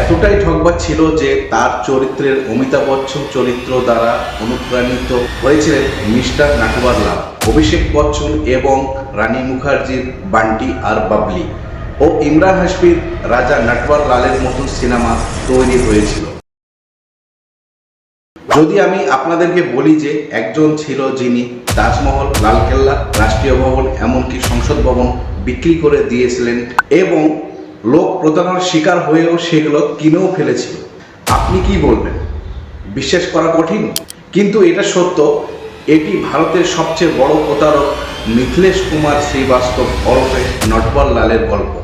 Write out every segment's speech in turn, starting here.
এতটাই ঠকবাজ ছিল যে তার চরিত্রের অমিতাভ বচ্চন চরিত্র দ্বারা অনুপ্রাণিত হয়েছিলেন মিস্টার নাটুয়ার লাল, অভিষেক বচ্চন এবং রানী মুখার্জির বান্টি আর বাবলি ও ইমরান হাসমির রাজা নাটওয়ার লালের মতন সিনেমা তৈরি হয়েছিল। যদি আমি আপনাদেরকে বলি যে একজন ছিল যিনি তাজমহল, লালকেল্লা, রাষ্ট্রীয় ভবন, এমনকি সংসদ ভবন বিক্রি করে দিয়েছিলেন এবং লোক প্রতারণার শিকার হয়েও সেগুলো কিনেও ফেলেছিল। আপনি কি বলবেন? বিশ্বাস করা কঠিন? কিন্তু এটা সত্য, এটি ভারতের সবচেয়ে বড় প্রতারক মিথিলেশ কুমার শ্রীবাস্তব ওরফে নটবল লালের গল্প।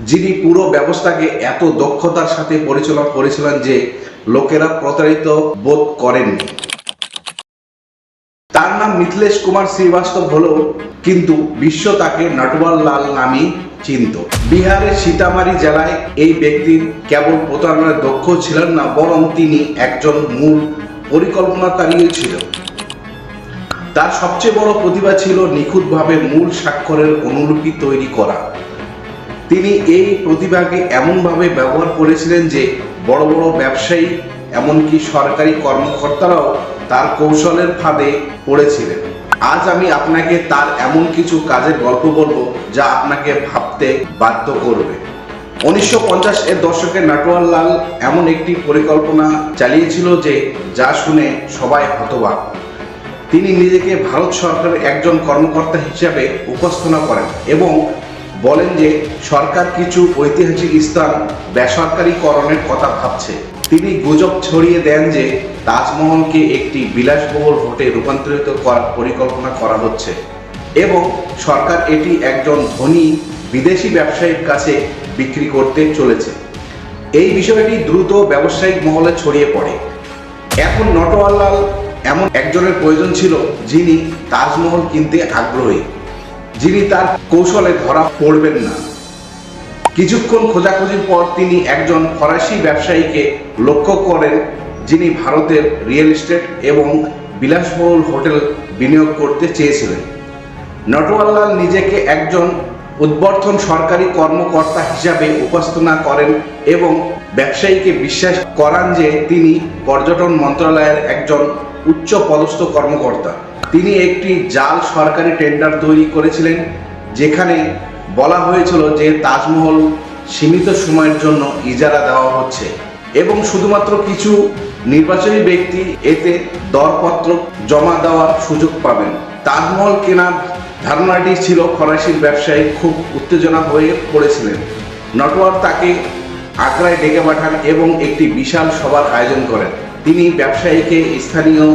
যিনি পুরো ব্যবস্থাকে এত দক্ষতার সাথে পরিচালনা করেছিলেন যে লোকেরা প্রতারিত বোধ করেননি। তার নাম মিথিলেশ কুমার শ্রীবাস্তব হলেও কিন্তু বিশ্ব তাকে নটওয়াল লাল নামেই চিনত বিহারের সীতামারি জেলায় এই ব্যক্তির কেবল প্রতারণার দক্ষ ছিলেন না, বরং তিনি একজন মূল পরিকল্পনাকারীও ছিল তার সবচেয়ে বড় প্রতিভা ছিল নিখুঁতভাবে মূল স্বাক্ষরের অনুলিপি তৈরি করা। তিনি এই প্রতিভাকে এমনভাবে ব্যবহার করেছিলেন যে বড় বড় ব্যবসায়ী, এমনকি সরকারি কর্মকর্তারাও তার কৌশলের ফাঁদে পড়েছিলেন। আজ আমি আপনাকে তার এমন কিছু কাজের গল্প বলব যা আপনাকে ভাবতে বাধ্য করবে। উনিশশো পঞ্চাশ এর দশকে নাটোয়ারলাল এমন একটি পরিকল্পনা চালিয়েছিল যে, যা শুনে সবাই হতবাক। তিনি নিজেকে ভারত সরকারের একজন কর্মকর্তা হিসাবে উপস্থাপনা করেন এবং বলেন যে, সরকার কিছু ঐতিহাসিক স্থান বেসরকারীকরণের কথা ভাবছে। তিনি গুজব ছড়িয়ে দেন যে তাজমহলকে একটি বিলাসবহুল হোটে রূপান্তরিত করার পরিকল্পনা করা হচ্ছে এবং সরকার এটি একজন ধনী বিদেশি ব্যবসায়ীর কাছে বিক্রি করতে চলেছে। এই বিষয়টি দ্রুত ব্যবসায়িক মহলে ছড়িয়ে পড়ে। এখন নটওয়ালাল এমন একজনের প্রয়োজন ছিল যিনি তাজমহল কিনতে আগ্রহী, যিনি তার কৌশলে ধরা পড়বেন না। কিছুক্ষণ খোঁজাখুঁজির পর তিনি একজন ফরাসি ব্যবসায়ীকে লক্ষ্য করেন যিনি ভারতের রিয়েল এস্টেট এবং বিলাসবহুল হোটেল বিনিয়োগ করতে চেয়েছিলেন। নটওয়াল্লাল নিজেকে একজন উদ্বর্ধন সরকারি কর্মকর্তা হিসাবে উপস্থাপনা করেন এবং ব্যবসায়ীকে বিশ্বাস করান যে তিনি পর্যটন মন্ত্রণালয়ের একজন উচ্চ পদস্থ কর্মকর্তা। তিনি একটি জাল সরকারি টেন্ডার তৈরি করেছিলেন, যেখানে বলা হয়েছিল যে তাজমহল সীমিত সময়ের জন্য ইজারা দেওয়া হচ্ছে। এবং শুধুমাত্র কিছু নির্বাচনী ব্যক্তি এতে দরপত্র জমা দেওয়ার সুযোগ পাবেন। তাজমহল কেনার ধারণাটি ছিল ফরাসির ব্যবসায়ী খুব উত্তেজনা হয়ে পড়েছিলেন। নটওয়ার তাকে আগ্রায় ডেকে পাঠান এবং একটি বিশাল সভার আয়োজন করেন। তিনি ব্যবসায়ীকে স্থানীয়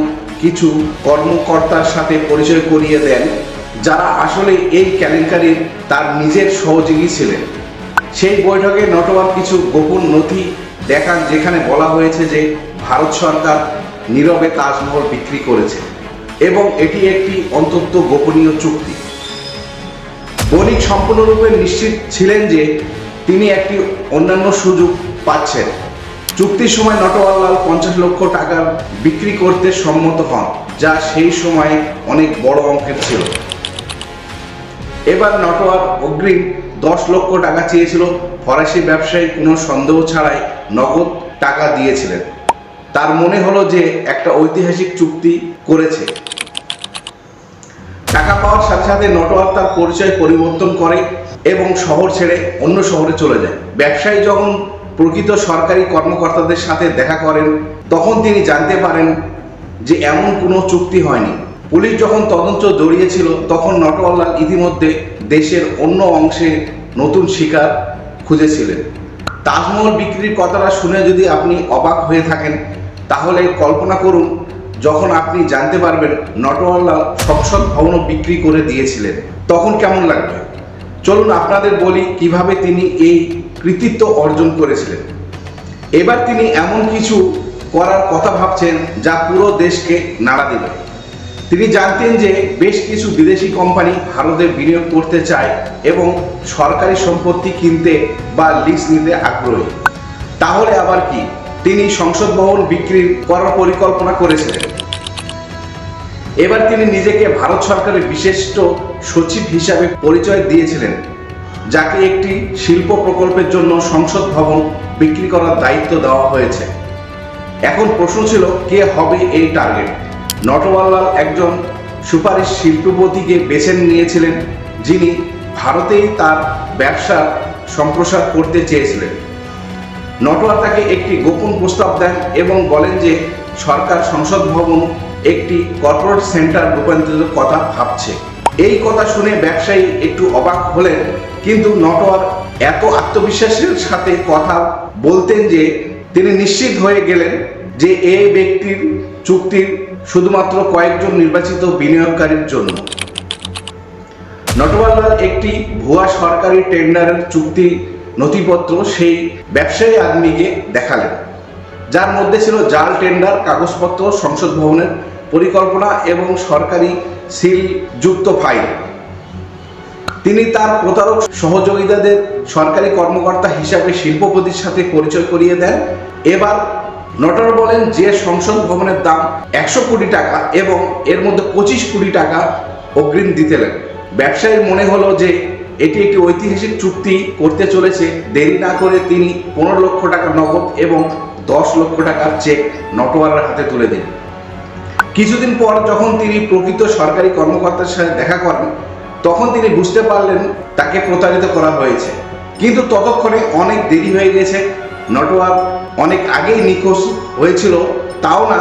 কিছু কর্মকর্তার সাথে পরিচয় করিয়ে দেন, যারা আসলে এই কেলেঙ্কারির তার নিজের সহযোগী ছিলেন। সেই বৈঠকে নটওয়ার কিছু গোপন নথি দেখান যেখানে বলা হয়েছে যে ভারত সরকার নীরবে তাজমহল বিক্রি করেছে এবং এটি একটি অন্তত গোপনীয় চুক্তি। বণিক সম্পূর্ণরূপে নিশ্চিত ছিলেন যে তিনি একটি অন্যান্য সুযোগ পাচ্ছেন। চুক্তির সময় নটওয়ালাল পঞ্চাশ লক্ষ টাকার বিক্রি করতে সম্মত হন, যা সেই সময় অনেক বড় অঙ্কের ছিল। এবার নটওয়ার অগ্রিম দশ লক্ষ টাকা চেয়েছিল। ফরাসি ব্যবসায়ী কোনো সন্দেহ ছাড়াই নগদ টাকা দিয়েছিলেন। তার মনে হলো যে একটা ঐতিহাসিক চুক্তি করেছে। টাকা পাওয়ার সাথে সাথে নটওয়ার তার পরিচয় পরিবর্তন করে এবং শহর ছেড়ে অন্য শহরে চলে যায়। ব্যবসায়ী যখন প্রকৃত সরকারি কর্মকর্তাদের সাথে দেখা করেন, তখন তিনি জানতে পারেন যে এমন কোনো চুক্তি হয়নি। পুলিশ যখন তদন্ত জড়িয়েছিল তখন নটওয়াল্লাল ইতিমধ্যে দেশের অন্য অংশে নতুন শিকার খুঁজেছিলেন। তাজমহল বিক্রির কথাটা শুনে যদি আপনি অবাক হয়ে থাকেন, তাহলে কল্পনা করুন, যখন আপনি জানতে পারবেন নটওয়াল্লাল সংসদ ভবনও বিক্রি করে দিয়েছিলেন, তখন কেমন লাগবে? চলুন আপনাদের বলি কীভাবে তিনি এই কৃতিত্ব অর্জন করেছিলেন। এবার তিনি এমন কিছু করার কথা ভাবছেন যা পুরো দেশকে নাড়া দেবে। তিনি জানতেন যে বেশ কিছু বিদেশি কোম্পানি ভারতে বিনিয়োগ করতে চায় এবং সরকারি সম্পত্তি কিনতে বা লিজ নিতে আগ্রহী। তাহলে আবার কি? তিনি সংসদ ভবন বিক্রি করার পরিকল্পনা করেছিলেন। এবার তিনি নিজেকে ভারত সরকারের বিশিষ্ট সচিব হিসাবে পরিচয় দিয়েছিলেন, যাকে একটি শিল্প প্রকল্পের জন্য সংসদ ভবন বিক্রি করার দায়িত্ব দেওয়া হয়েছে। এখন প্রশ্ন ছিল, কে হবে এই টার্গেট নটওয়াল্লাল একজন সুপারিশ শিল্পপতিকে বেছে নিয়েছিলেন, যিনি ভারতেই তার ব্যবসার সম্প্রসার করতে চেয়েছিলেন। নটওয়ার তাকে একটি গোপন প্রস্তাব দেন এবং বলেন যে সরকার সংসদ ভবন একটি কর্পোরেট সেন্টার রূপান্তরিত কথা ভাবছে। এই কথা শুনে ব্যবসায়ী একটু অবাক হলেন, কিন্তু নটওয়ার এত আত্মবিশ্বাসের সাথে কথা বলতেন যে তিনি নিশ্চিত হয়ে গেলেন যে এই ব্যক্তির চুক্তির শুধুমাত্র কয়েকজন নির্বাচিত বিনিয়োগকারীর জন্য। নটওয়ালাল একটি ভুয়া সরকারি টেন্ডারের চুক্তি নথিপত্র সেই ব্যবসায়ী আদমিকে দেখালেন, যার মধ্যে ছিল জাল টেন্ডার, কাগজপত্র, সংসদ ভবনের পরিকল্পনা এবং সরকারি সিল যুক্ত ফাইল। তিনি তার প্রতারক সহযোগিতাদের সরকারি কর্মকর্তা হিসাবে শিল্পপতির সাথে পরিচয় করিয়ে দেন। এবার নটর বলেন যে সংসদ ভবনের দাম একশো কোটি টাকা এবং এর মধ্যে পঁচিশ কোটি টাকা অগ্রিম দিতেলেন ব্যবসায়ীর মনে হলো যে এটি একটি ঐতিহাসিক চুক্তি করতে চলেছে। দেরি না করে তিনি পনেরো লক্ষ টাকা নগদ এবং দশ লক্ষ টাকার চেক নটওয়ারের হাতে তুলে দেন কিছুদিন পর যখন তিনি প্রকৃত সরকারি কর্মকর্তার সাথে দেখা করেন, তখন তিনি বুঝতে পারলেন তাকে প্রতারিত করা হয়েছে। কিন্তু ততক্ষণে অনেক দেরি হয়ে গেছে। নটওয়ার অনেক আগেই নিখোঁজ হয়েছিল, তাও না,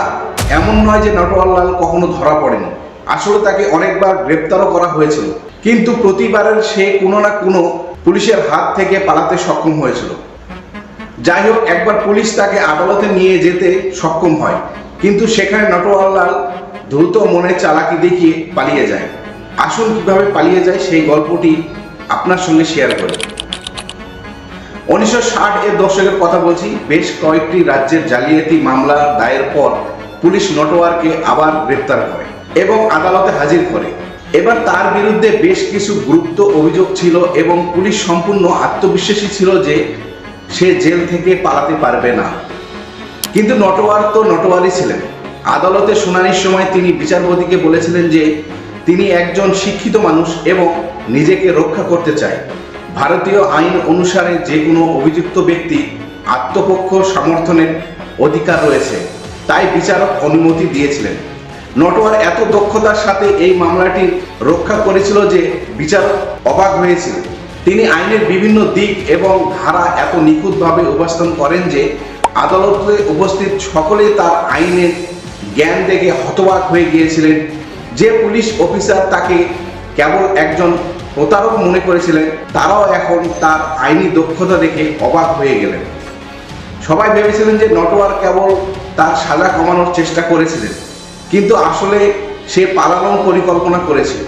এমন নয় যে নটওয়ারলাল কখনো ধরা পড়েনি। আসলে তাকে অনেকবার গ্রেপ্তারও করা হয়েছিল। কিন্তু প্রতিবারের সে কোনো না কোনো পুলিশের হাত থেকে পালাতে সক্ষম হয়েছিল। যাই হোক, একবার পুলিশ তাকে আদালতে নিয়ে যেতে সক্ষম হয়। কিন্তু সেখানে নটওয়ালাল দ্রুত মনে চালাকি দেখিয়ে পালিয়ে যায়। আসুন কীভাবে পালিয়ে যায় সেই গল্পটি আপনার সঙ্গে শেয়ার করি। উনিশশো ষাট এর দশকের কথা বলছি, বেশ কয়েকটি রাজ্যের জালিয়াতি মামলা দায়ের পর পুলিশ নটোয়ারকে আবার গ্রেপ্তার করে এবং আদালতে হাজির করে। এবার তার বিরুদ্ধে বেশ কিছু গুরুত্ব অভিযোগ ছিল এবং পুলিশ সম্পূর্ণ আত্মবিশ্বাসী ছিল যে সে জেল থেকে পালাতে পারবে না। কিন্তু নটোয়ার তো নটোয়ারই ছিলেন। আদালতে শুনানির সময় তিনি বিচারপতিকে বলেছিলেন যে তিনি একজন শিক্ষিত মানুষ এবং নিজেকে রক্ষা করতে চায়। ভারতীয় আইন অনুসারে যে কোনো অভিযুক্ত ব্যক্তি আত্মপক্ষ সমর্থনের অধিকার রয়েছে, তাই বিচারক অনুমতি দিয়েছিলেন। নটোয়ার এত দক্ষতার সাথে এই মামলাটি রক্ষা করেছিল যে বিচারক অবাক হয়েছিল তিনি আইনের বিভিন্ন দিক এবং ধারা এত নিখুঁতভাবে উপস্থাপন করেন যে আদালতে উপস্থিত সকলেই তার আইনের জ্ঞান দেখে হতবাক হয়ে গিয়েছিলেন যে পুলিশ অফিসার তাকে কেবল একজন প্রতারক মনে করেছিলেন, তারাও এখন তার আইনি দক্ষতা দেখে অবাক হয়ে গেলেন। সবাই ভেবেছিলেন যে নটোয়ার কেবল তার সাজা কমানোর চেষ্টা করেছিলেন, কিন্তু আসলে সে পালানোর পরিকল্পনা করেছিল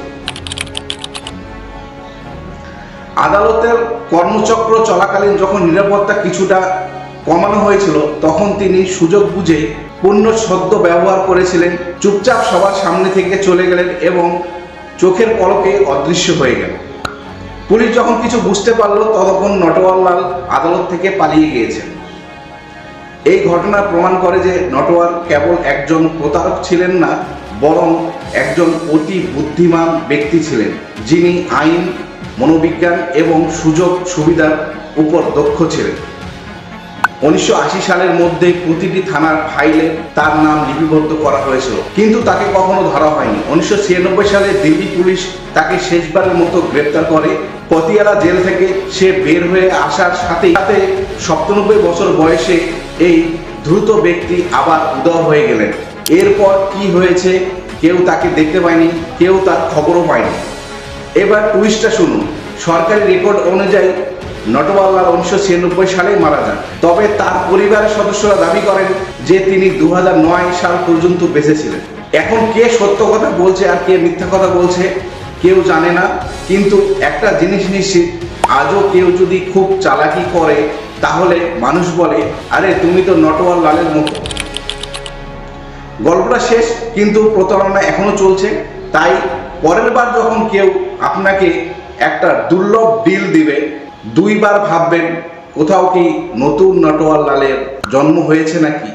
আদালতের কর্মচক্র চলাকালীন যখন নিরাপত্তা কিছুটা কমানো হয়েছিল, তখন তিনি সুযোগ বুঝে পূর্ণ সদ্য ব্যবহার করেছিলেন, চুপচাপ সবার সামনে থেকে চলে গেলেন এবং চোখের পলকে অদৃশ্য হয়ে গেল। পুলিশ যখন কিছু বুঝতে পারল, ততক্ষণ নটওয়ারলাল আদালত থেকে পালিয়ে গিয়েছেন এই ঘটনা প্রমাণ করে যে নটওয়ার কেবল একজন প্রতারক ছিলেন না, বরং একজন অতি বুদ্ধিমান ব্যক্তি ছিলেন, যিনি আইন, মনোবিজ্ঞান এবং সুযোগ সুবিধার উপর দক্ষ ছিলেন। উনিশশো আশি সালের মধ্যে প্রতিটি থানার ফাইলে তার নাম লিপিবদ্ধ করা হয়েছিল। কিন্তু তাকে কখনো ধরা হয়নি। উনিশশো ছিয়ানব্বই সালে দিল্লি পুলিশ তাকে শেষবারের মতো গ্রেপ্তার করে। পতিয়ালা জেল থেকে সে বের হয়ে আসার সাথে সাথে সপ্তানব্বই বছর বয়সে এই দ্রুত ব্যক্তি আবার উদয় হয়ে গেলেন। এরপর কি হয়েছে কেউ তাকে দেখতে পায়নি, কেউ তার খবরও পায়নি। এবার টুইস্টটা শুনুন। সরকারি রেকর্ড অনুযায়ী নটওয়াল্লাহ উনিশশো ছিয়ানব্বই সালে মারা যান। তবে তার পরিবারের সদস্যরা দাবি করেন যে তিনি দু হাজার নয় সাল পর্যন্ত বেঁচে ছিলেন এখন কে সত্য কথা বলছে আর কে মিথ্যা কথা বলছে কেউ জানে না, কিন্তু একটা জিনিস নিশ্চিত, আজও কেউ যদি খুব চালাকি করে, তাহলে মানুষ বলে, আরে, তুমি তো নটওয়াল লালের মতো। গল্পটা শেষ, কিন্তু প্রতারণা এখনও চলছে। তাই পরের বার যখন কেউ আপনাকে একটা দুর্লভ ডিল দিবে দুইবার ভাববেন কোথাও কি নতুন নটোয়াল লালের জন্ম হয়েছে নাকি?